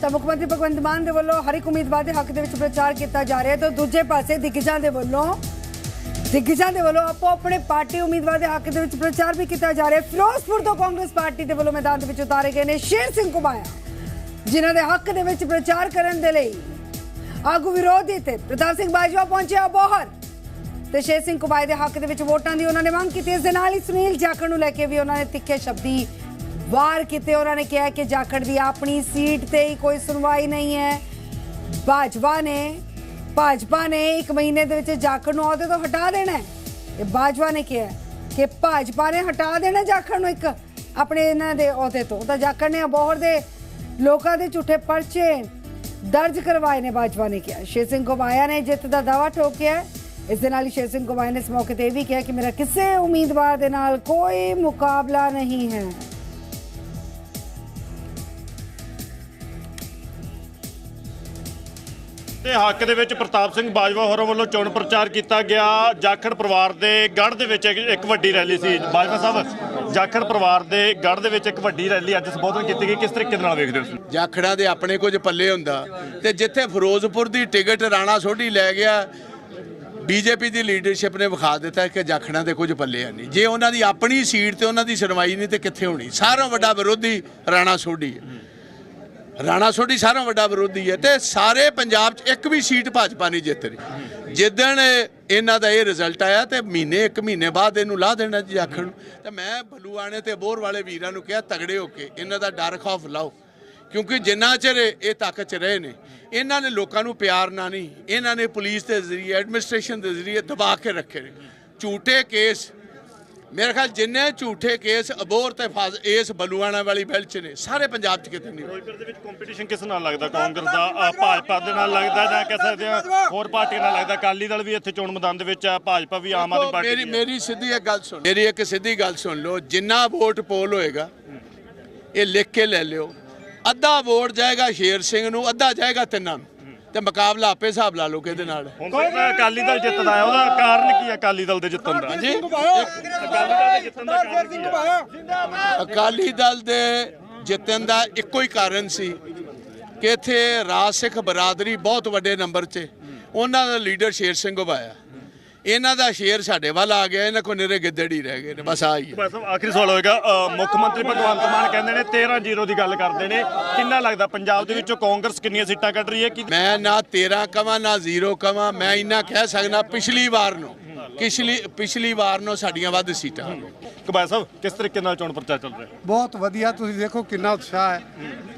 ਤਾਂ ਮੁੱਖ ਮੰਤਰੀ ਭਗਵੰਤ ਮਾਨ ਦੇ ਵੱਲੋਂ ਹਰ ਇੱਕ ਉਮੀਦਵਾਰ ਦੇ ਹੱਕ ਦੇ ਵਿੱਚ ਪ੍ਰਚਾਰ ਕੀਤਾ ਜਾ ਰਿਹਾ ਹੈ। ਤਾਂ ਦੂਜੇ ਪਾਸੇ ਦਿੱਗਜਾਂ ਦੇ ਵੱਲੋਂ, ਦਿੱਗਜਾਂ ਦੇ ਵੱਲੋਂ ਆਪੋ ਆਪਣੇ ਪਾਰਟੀ ਉਮੀਦਵਾਰ ਦੇ ਹੱਕ ਦੇ ਵਿੱਚ ਪ੍ਰਚਾਰ ਵੀ ਕੀਤਾ ਜਾ ਰਿਹਾ ਹੈ। ਫਿਰੋਜ਼ਪੁਰ ਤੋਂ ਕਾਂਗਰਸ ਪਾਰਟੀ ਦੇ ਵੱਲੋਂ ਮੈਦਾਨ ਦੇ ਵਿੱਚ ਉਤਾਰੇ ਗਏ ਨੇ ਸ਼ੇਰ ਸਿੰਘ ਕੁਮਾਇਆ ਜਿਨ੍ਹਾਂ ਦੇ ਹੱਕ ਦੇ ਵਿੱਚ ਪ੍ਰਚਾਰ ਕਰਨ ਦੇ ਲਈ ਆਗੂ ਵਿਰੋਧੀ ਤੇ ਪ੍ਰਤਾਪ ਸਿੰਘ ਬਾਜਵਾ ਪਹੁੰਚਿਆ ਬੋਹਰ। ਤੇ ਸ਼ੇਰ ਸਿੰਘ ਕੁਮਾਏ ਦੇ ਹੱਕ ਦੇ ਵਿੱਚ ਵੋਟਾਂ ਦੀ ਉਹਨਾਂ ਨੇ ਮੰਗ ਕੀਤੀ। ਇਸ ਦੇ ਨਾਲ ਹੀ ਸੁਨੀਲ ਜਾਖੜ ਨੂੰ ਲੈ ਕੇ ਵੀ ਉਹਨਾਂ ਨੇ ਤਿੱਖੇ ਸ਼ਬਦੀ ਵਾਰ ਕੀਤੇ ਉਹਨਾਂ ਨੇ ਕਿਹਾ ਕਿ ਜਾਖੜ ਦੀ ਆਪਣੀ ਸੀਟ ਤੇ ਹੀ ਕੋਈ ਸੁਣਵਾਈ ਨਹੀਂ ਹੈ। ਭਾਜਪਾ ਨੇ ਭਾਜਪਾ ਨੇ ਇੱਕ ਮਹੀਨੇ ਦੇ ਵਿੱਚ ਜਾਖੜ ਨੂੰ ਅਹੁਦੇ ਤੋਂ ਹਟਾ ਦੇਣਾ ਹੈ। ਇਹ ਬਾਜਵਾ ਨੇ ਕਿਹਾ ਕਿ ਭਾਜਪਾ ਨੇ ਹਟਾ ਦੇਣਾ ਜਾਖੜ ਨੂੰ ਇੱਕ ਆਪਣੇ ਇਹਨਾਂ ਦੇ ਅਹੁਦੇ ਤੋਂ। ਤਾਂ ਜਾਖੜ ਨੇ ਅਬੋਹਰ ਦੇ ਲੋਕਾਂ ਦੇ ਝੂਠੇ ਪਰਚੇ ਦਰਜ ਕਰਵਾਏ ਨੇ ਬਾਜਵਾ ਨੇ ਕਿਹਾ। ਸ਼ੇਰ ਸਿੰਘ ਗੋਬਾਇਆ ਨੇ, ਜਿੱਤ ਦਾ ਦਾਵਾ ਠੋਕਿਆ ਇਸ ਦੇ ਨਾਲ ਹੀ ਸ਼ੇਰ ਸਿੰਘ ਗੋਬਾਇਆ ਨੇ ਇਸ ਮੌਕੇ ਤੇ ਇਹ ਵੀ ਕਿਹਾ ਕਿ ਮੇਰਾ ਕਿਸੇ ਉਮੀਦਵਾਰ ਦੇ ਨਾਲ ਕੋਈ ਮੁਕਾਬਲਾ ਨਹੀਂ ਹੈ। ਤੇ ਹੱਕ ਦੇ ਵਿੱਚ ਪ੍ਰਤਾਪ ਸਿੰਘ ਬਾਜਵਾ ਹੋਰਾਂ ਵੱਲੋਂ ਚੋਣ ਪ੍ਰਚਾਰ ਕੀਤਾ ਗਿਆ। ਜਾਖੜ ਪਰਿਵਾਰ ਦੇ ਗੜ੍ਹ ਦੇ ਵਿੱਚ ਇੱਕ ਵੱਡੀ ਰੈਲੀ ਸੀ। ਬਾਜਵਾ ਸਾਹਿਬ, ਜਾਖੜ ਪਰਿਵਾਰ ਦੇ ਗੜ੍ਹ ਦੇ ਵਿੱਚ ਇੱਕ ਵੱਡੀ ਰੈਲੀ ਅੱਜ ਸੰਬੋਧਨ ਕੀਤੀ ਗਈ। ਕਿਸ ਤਰੀਕੇ ਨਾਲ ਵੇਖਦੇ ਹੋ ਤੁਸੀਂ? ਜਾਖੜਾਂ ਦੇ ਆਪਣੇ ਕੁਝ ਪੱਲੇ ਹੁੰਦਾ ਤੇ ਜਿੱਥੇ ਫਿਰੋਜ਼ਪੁਰ ਦੀ ਟਿਕਟ ਰਾਣਾ ਸੋਢੀ ਲੈ ਗਿਆ, ਬੀਜੇਪੀ ਦੀ ਲੀਡਰਸ਼ਿਪ ਨੇ ਵਿਖਾ ਦਿੱਤਾ ਕਿ ਜਾਖੜਾਂ ਦੇ ਕੁਝ ਪੱਲੇ ਆ ਨਹੀਂ। ਜੇ ਉਹਨਾਂ ਦੀ ਆਪਣੀ ਸੀਟ ਤੇ ਉਹਨਾਂ ਦੀ ਸੁਣਵਾਈ ਨਹੀਂ ਤੇ ਕਿੱਥੇ ਹੋਣੀ? ਸਾਰਿਆਂ ਵੱਡਾ ਵਿਰੋਧੀ ਰਾਣਾ ਸੋਢੀ ਹੈ। ਰਾਣਾ ਸੋਢੀ ਸਾਰਿਆਂ ਵੱਡਾ ਵਿਰੋਧੀ ਹੈ ਤੇ ਸਾਰੇ ਪੰਜਾਬ 'ਚ ਇੱਕ ਵੀ ਸੀਟ ਭਾਜਪਾ ਨਹੀਂ ਜਿੱਤ ਰਹੀ। ਜਿੱਦਣ ਇਹਨਾਂ ਦਾ ਇਹ ਰਿਜ਼ਲਟ ਆਇਆ ਤੇ ਮਹੀਨੇ, ਇੱਕ ਮਹੀਨੇ ਬਾਅਦ ਇਹਨੂੰ ਲਾ ਦੇਣਾ ਜੀ ਆਖਣ ਨੂੰ। ਤੇ ਮੈਂ ਭਲੂਆਣੇ ਤੇ ਬੋਰ ਵਾਲੇ ਵੀਰਾਂ ਨੂੰ ਕਿਹਾ, ਤਗੜੇ ਹੋ ਕੇ ਇਹਨਾਂ ਦਾ ਡਰ ਖੌਫ ਲਾਓ। ਕਿਉਂਕਿ ਜਿੰਨਾ ਚਿਰ ਇਹ ਤਾਕਤ 'ਚ ਰਹੇ ਨੇ, ਇਹਨਾਂ ਨੇ ਲੋਕਾਂ ਨੂੰ ਪਿਆਰ ਨਾ ਨਹੀਂ। ਇਹਨਾਂ ਨੇ ਪੁਲਿਸ ਦੇ ਜ਼ਰੀਏ ਐਡਮਿਨਿਸਟ੍ਰੇਸ਼ਨ ਦੇ ਜ਼ਰੀਏ ਦਬਾ ਕੇ ਰੱਖੇ ਨੇ। ਝੂਠੇ ਕੇਸ ਮੇਰੇ ਖਿਆਲ ਜਿੰਨੇ ਝੂਠੇ ਕੇਸ ਅਬੋਰ ਤੇ ਫਸ ਇਸ ਬਲੂਆਣਾ ਵਾਲੀ ਬੈਲਟ 'ਚ ਨੇ ਸਾਰੇ ਪੰਜਾਬ 'ਚ ਕਿਤੇ ਨਹੀਂ। ਫਿਰੋਜ਼ਪੁਰ ਦੇ ਵਿੱਚ ਕੰਪੀਟੀਸ਼ਨ ਕਿਸ ਨਾਲ ਲੱਗਦਾ? ਕਾਂਗਰਸ ਦਾ ਭਾਜਪਾ ਦੇ ਨਾਲ ਲੱਗਦਾ ਜਾਂ ਕਹਿ ਸਕਦੇ ਆ ਹੋਰ ਪਾਰਟੀਆਂ ਨਾਲ ਲੱਗਦਾ? ਅਕਾਲੀ ਦਲ ਵੀ ਇੱਥੇ ਚੋਣ ਮੈਦਾਨ ਦੇ ਵਿੱਚ ਆ ਭਾਜਪਾ ਵੀ ਆਮ ਆਦਮੀ ਪਾਰਟੀ ਮੇਰੀ। ਮੇਰੀ ਸਿੱਧੀ ਇੱਕ ਗੱਲ ਸੁਣ ਮੇਰੀ ਇੱਕ ਸਿੱਧੀ ਗੱਲ ਸੁਣ ਲਓ। ਜਿੰਨਾ ਵੋਟ ਪੋਲ ਹੋਏਗਾ ਇਹ ਲਿਖ ਕੇ ਲੈ ਲਿਓ। ਅੱਧਾ ਵੋਟ ਜਾਏਗਾ ਸ਼ੇਰ ਸਿੰਘ ਨੂੰ ਅੱਧਾ ਜਾਏਗਾ ਤਿੰਨਾਂ ਨੂੰ। ਤੇ ਮੁਕਾਬਲਾ ਆਪੇ ਹਿਸਾਬ ਲਾ ਲਓ ਕਿਹਦੇ ਨਾਲ। ਹੁਣ ਅਕਾਲੀ ਦਲ ਜਿੱਤਦਾ ਹੈ ਉਹਦਾ ਕਾਰਨ ਕੀ ਹੈ ਅਕਾਲੀ ਦਲ ਦੇ ਜਿੱਤਣ ਦਾ? ਹਾਂਜੀ ਅਕਾਲੀ ਦਲ ਦੇ ਜਿੱਤਣ ਦਾ ਕਾਰਨ ਕੀ ਹੈ? ਅਕਾਲੀ ਦਲ ਦੇ ਜਿੱਤਣ ਦਾ ਇੱਕੋ ਹੀ ਕਾਰਨ ਸੀ ਕਿ ਇੱਥੇ ਰਾਜ ਸਿੱਖ ਬਰਾਦਰੀ ਬਹੁਤ ਵੱਡੇ ਨੰਬਰ 'ਚ ਉਹਨਾਂ ਦਾ ਲੀਡਰ ਸ਼ੇਰ ਸਿੰਘ ਉਭਾਇਆ। ਇਹਨਾਂ ਦਾ ਸ਼ੇਰ ਸਾਡੇ ਵੱਲ ਆ ਗਿਆ ਇਹਨਾਂ ਕੋ ਨਿਰੇ ਗਿੱਦੜੀ ਰਹਿ ਗਏ ਨੇ ਬਸ ਆ ਹੀ। ਹੈ ਬਸ ਆਖਰੀ ਸਵਾਲ ਹੋਏਗਾ ਅ, ਮੁੱਖ ਮੰਤਰੀ ਭਗਵੰਤ ਮਾਨ ਕਹਿੰਦੇ ਨੇ 13-0 ਦੀ ਗੱਲ ਕਰਦੇ ਨੇ ਕਿੰਨਾ ਲੱਗਦਾ ਪੰਜਾਬ ਦੇ ਵਿੱਚੋਂ ਕਾਂਗਰਸ ਕਿੰਨੀਆਂ ਸੀਟਾਂ ਕੱਢ ਰਹੀ ਹੈ? ਕਿ ਮੈਂ ਨਾ 13 ਕਵਾਂ ਨਾ 0 ਕਵਾਂ ਮੈਂ ਇੰਨਾ ਕਹਿ ਸਕਦਾ ਪਿਛਲੀ ਵਾਰ ਨੂੰ ਪਿਛਲੀ ਪਿਛਲੀ ਵਾਰ ਨੂੰ ਸਾਡੀਆਂ ਵੱਧ ਸੀਟਾਂ। ਕਬਾਇ ਸਾਹਿਬ ਕਿਸ ਤਰੀਕੇ ਨਾਲ ਚੋਣ ਪ੍ਰਚਾਰ ਚੱਲ ਰਿਹਾ? ਬਹੁਤ ਵਧੀਆ ਤੁਸੀਂ ਦੇਖੋ ਕਿੰਨਾ ਉਤਸ਼ਾਹ ਹੈ।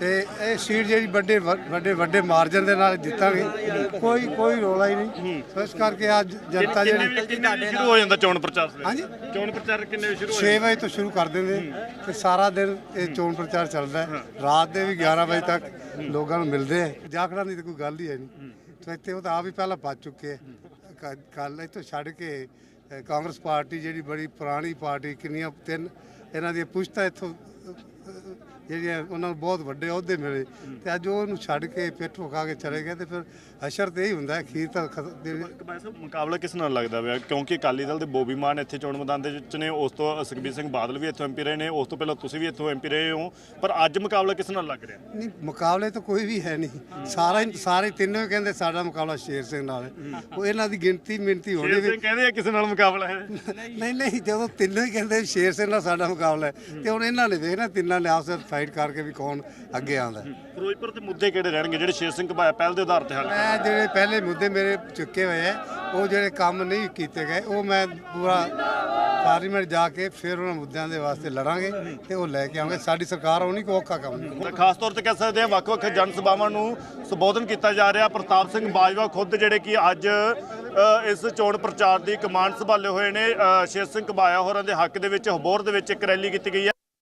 ਤੇ ਇਹ ਸੀਟ ਜਿਹੜੀ ਵੱਡੇ ਵੱਡੇ ਵੱਡੇ ਮਾਰਜਨ ਦੇ ਨਾਲ ਜਿੱਤਾਂਗੇ। ਕੋਈ ਕੋਈ ਰੋਲਾ ਹੀ ਨਹੀਂ। ਸੋ ਇਸ ਕਰਕੇ ਅੱਜ ਜਨਤਾ ਜਿਹੜੀ ਸ਼ੁਰੂ ਹੋ ਜਾਂਦਾ ਚੋਣ ਪ੍ਰਚਾਰ? ਹਾਂਜੀ। ਚੋਣ ਪ੍ਰਚਾਰ ਕਿੰਨੇ ਵਜੇ ਸ਼ੁਰੂ ਹੋ 6 ਵਜੇ ਤੋਂ ਸ਼ੁਰੂ ਕਰ ਦਿੰਦੇ। ਤੇ ਸਾਰਾ ਦਿਨ ਇਹ ਚੋਣ ਪ੍ਰਚਾਰ ਚੱਲਦਾ ਹੈ। ਰਾਤ ਦੇ ਵੀ 11 ਵਜੇ ਤੱਕ ਲੋਕਾਂ ਨੂੰ ਮਿਲਦੇ ਆ ਜਾਖੜਾਂ ਦੀ ਤਾਂ ਕੋਈ ਗੱਲ ਹੀ ਹੈ ਨਹੀਂ। ਤੇ ਇੱਥੇ ਉਹ ਤਾਂ ਆਪ ਹੀ ਪਹਿਲਾਂ ਪੱਜ ਚੁੱਕੇ ਆ ਕੱਲ ਇੱਥੋਂ ਛੱਡ ਕੇ ਕਾਂਗਰਸ ਪਾਰਟੀ ਜਿਹੜੀ ਬੜੀ ਪੁਰਾਣੀ ਪਾਰਟੀ ਕਿੰਨੀਆਂ ਤਿੰਨ ਇਹਨਾਂ ਦੀਆਂ ਪੁਸ਼ਤਾਂ ਇੱਥੋਂ ਜਿਹੜੀਆਂ ਉਹਨਾਂ ਨੂੰ ਬਹੁਤ ਵੱਡੇ ਅਹੁਦੇ ਮਿਲੇ। ਤੇ ਅੱਜ ਉਹ ਉਹਨੂੰ ਛੱਡ ਕੇ ਪਿੱਠ ਖਾ ਕੇ ਚਲੇ ਗਏ ਤੇ ਫਿਰ ਅਸ਼ਰ ਤੇ ਹੀ ਹੁੰਦਾ ਹੈ ਖੀਰ ਤਾਂ ਖਤ- ਦੇ- ਕਬਾਇ ਸਾਹਿਬ ਮੁਕਾਬਲਾ ਕਿਸ ਨਾਲ ਲੱਗਦਾ ਪਿਆ? ਕਿਉਂਕਿ ਅਕਾਲੀ ਦਲ ਦੇ ਬੋਬੀ ਮਾਨ ਇੱਥੇ ਚੋਣ ਮੈਦਾਨ ਦੇ ਵਿੱਚ ਨੇ ਉਸ ਤੋਂ ਸੁਖਬੀਰ ਸਿੰਘ ਬਾਦਲ ਵੀ ਇੱਥੋਂ ਐਮਪੀ ਰਹੇ ਨੇ ਉਸ ਤੋਂ ਪਹਿਲਾਂ ਤੁਸੀਂ ਵੀ ਇੱਥੋਂ ਐਮਪੀ ਰਹੇ ਹੋ ਪਰ ਅੱਜ ਮੁਕਾਬਲਾ ਕਿਸ ਨਾਲ ਲੱਗ ਰਿਹਾ? ਨਹੀਂ ਮੁਕਾਬਲੇ ਤਾਂ ਕੋਈ ਵੀ ਹੈ ਨਹੀਂ। ਸਾਰਾ ਸਾਰੇ ਤਿੰਨੋਂ ਕਹਿੰਦੇ ਸਾਡਾ ਮੁਕਾਬਲਾ ਸ਼ੇਰ ਸਿੰਘ ਨਾਲ ਹੈ। ਉਹ ਇਹਨਾਂ ਦੀ ਗਿਣਤੀ ਮਿੰਤੀ ਹੋਣੀ ਵੀ ਕਹਿੰਦੇ ਆ ਕਿਸੇ ਨਾਲ ਮੁਕਾਬਲਾ ਹੈ? ਨਹੀਂ ਨਹੀਂ ਜਦੋਂ ਤਿੰਨੋਂ ਹੀ ਕਹਿੰਦੇ ਵੀ ਸ਼ੇਰ ਸਿੰਘ ਨਾਲ ਸਾਡਾ ਮੁਕਾਬਲਾ ਹੈ ਤੇ ਹੁਣ ਇਹਨਾਂ ਨੇ ਵੇਖਣਾ ਤਿੰਨਾਂ ਨੇ ਆਪਸ ਵਿੱਚ ਫਾਈਟ ਕਰਕੇ ਵੀ ਕੌਣ ਅੱਗੇ ਆਉਂਦਾ ਹੈ। ਫਿਰੋਜ਼ਪੁਰ ਦੇ ਮੁੱਦੇ ਕਿਹੜੇ ਰਹਿਣਗੇ? ਜਿਹੜੇ ਸ਼ੇਰ ਸਿੰਘ ਕਬਾਇਆ ਪਹਿਲ ਦੇ ਆਧਾਰ ਤੇ ਹੱਲ ਮੈਂ ਜਿਹੜੇ ਪਹਿਲੇ ਮੁੱਦੇ ਮੇਰੇ ਚੁੱਕੇ ਹੋਏ ਆ ਉਹ ਜਿਹੜੇ ਕੰਮ ਨਹੀਂ ਕੀਤੇ ਗਏ ਉਹ ਮੈਂ ਪੂਰਾ ਪਾਰਲੀਮੈਂਟ ਜਾ ਕੇ ਫਿਰ ਉਹਨਾਂ ਮੁੱਦਿਆਂ ਦੇ ਵਾਸਤੇ ਲੜਾਂਗੇ ਤੇ ਉਹ ਲੈ ਕੇ ਆਵਾਂਗੇ। ਸਾਡੀ ਸਰਕਾਰ ਉਹ ਨਹੀਂ ਕੋਈ ਔਖਾ ਕੰਮ ਨਹੀਂ। ਤਾਂ ਖਾਸ ਤੌਰ ਤੇ ਕਹਿ ਸਕਦੇ ਹਾਂ ਵੱਖ-ਵੱਖ ਜਨ ਸਭਾਵਾਂ ਨੂੰ ਸੰਬੋਧਨ ਕੀਤਾ ਜਾ ਰਿਹਾ। ਪ੍ਰਤਾਪ ਸਿੰਘ ਬਾਜਵਾ ਖੁਦ ਜਿਹੜੇ ਕਿ ਅੱਜ ਇਸ ਚੋਣ ਪ੍ਰਚਾਰ ਦੀ ਕਮਾਂਡ ਸੰਭਾਲੇ ਹੋਏ ਨੇ ਸ਼ੇਰ ਸਿੰਘ ਕਬਾਇਆ ਹੋਰਾਂ ਦੇ ਹੱਕ ਦੇ ਵਿੱਚ ਹਬੋਰ ਦੇ ਵਿੱਚ ਇੱਕ ਰੈਲੀ ਕੀਤੀ ਗਈ ਹੈ।